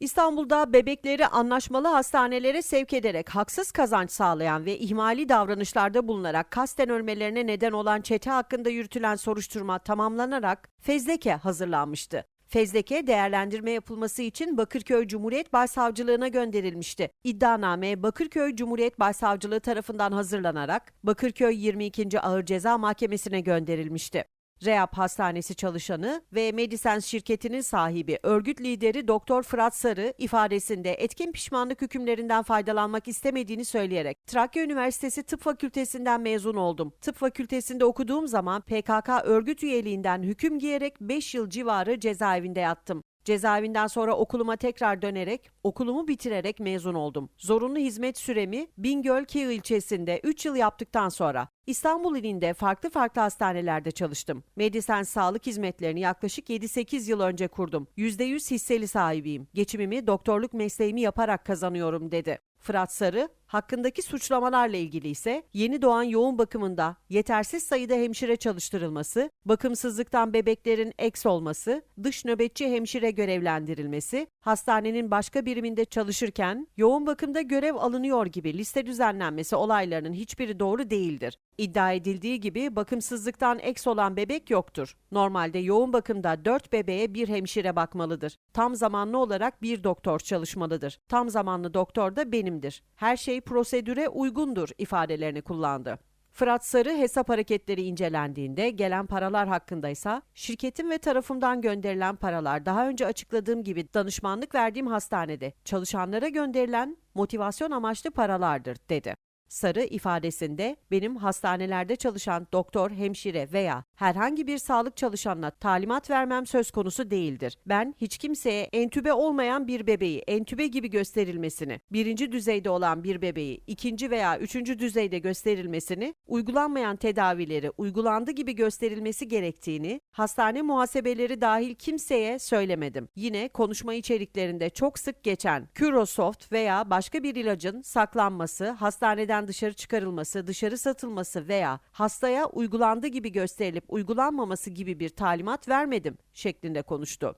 İstanbul'da bebekleri anlaşmalı hastanelere sevk ederek haksız kazanç sağlayan ve ihmali davranışlarda bulunarak kasten ölmelerine neden olan çete hakkında yürütülen soruşturma tamamlanarak fezleke hazırlanmıştı. Fezleke değerlendirme yapılması için Bakırköy Cumhuriyet Başsavcılığına gönderilmişti. İddianame Bakırköy Cumhuriyet Başsavcılığı tarafından hazırlanarak Bakırköy 22. Ağır Ceza Mahkemesi'ne gönderilmişti. Reap Hastanesi çalışanı ve Medisens şirketinin sahibi örgüt lideri Doktor Fırat Sarı ifadesinde etkin pişmanlık hükümlerinden faydalanmak istemediğini söyleyerek Trakya Üniversitesi Tıp Fakültesinden mezun oldum. Tıp Fakültesinde okuduğum zaman PKK örgüt üyeliğinden hüküm giyerek 5 yıl civarı cezaevinde yattım. Cezaevinden sonra okuluma tekrar dönerek, okulumu bitirerek mezun oldum. Zorunlu hizmet süremi Bingöl Kiğı ilçesinde 3 yıl yaptıktan sonra İstanbul ilinde farklı farklı hastanelerde çalıştım. Medisens sağlık hizmetlerini yaklaşık 7-8 yıl önce kurdum. %100 hisseli sahibiyim. Geçimimi doktorluk mesleğimi yaparak kazanıyorum dedi. Fırat Sarı, hakkındaki suçlamalarla ilgili ise yeni doğan yoğun bakımında yetersiz sayıda hemşire çalıştırılması, bakımsızlıktan bebeklerin eks olması, dış nöbetçi hemşire görevlendirilmesi, hastanenin başka biriminde çalışırken yoğun bakımda görev alınıyor gibi liste düzenlenmesi olaylarının hiçbiri doğru değildir. İddia edildiği gibi bakımsızlıktan eks olan bebek yoktur. Normalde yoğun bakımda 4 bebeğe bir hemşire bakmalıdır. Tam zamanlı olarak bir doktor çalışmalıdır. Tam zamanlı doktor da benimdir. Her şey prosedüre uygundur ifadelerini kullandı. Fırat Sarı hesap hareketleri incelendiğinde gelen paralar hakkındaysa şirketim ve tarafımdan gönderilen paralar daha önce açıkladığım gibi danışmanlık verdiğim hastanede çalışanlara gönderilen motivasyon amaçlı paralardır dedi. Sarı ifadesinde benim hastanelerde çalışan doktor, hemşire veya herhangi bir sağlık çalışanına talimat vermem söz konusu değildir. Ben hiç kimseye entübe olmayan bir bebeği entübe gibi gösterilmesini, birinci düzeyde olan bir bebeği ikinci veya üçüncü düzeyde gösterilmesini, uygulanmayan tedavileri uygulandı gibi gösterilmesi gerektiğini, hastane muhasebeleri dahil kimseye söylemedim. Yine konuşma içeriklerinde çok sık geçen Curosoft veya başka bir ilacın saklanması, hastaneden dışarı çıkarılması, dışarı satılması veya hastaya uygulandığı gibi gösterilip uygulanmaması gibi bir talimat vermedim şeklinde konuştu.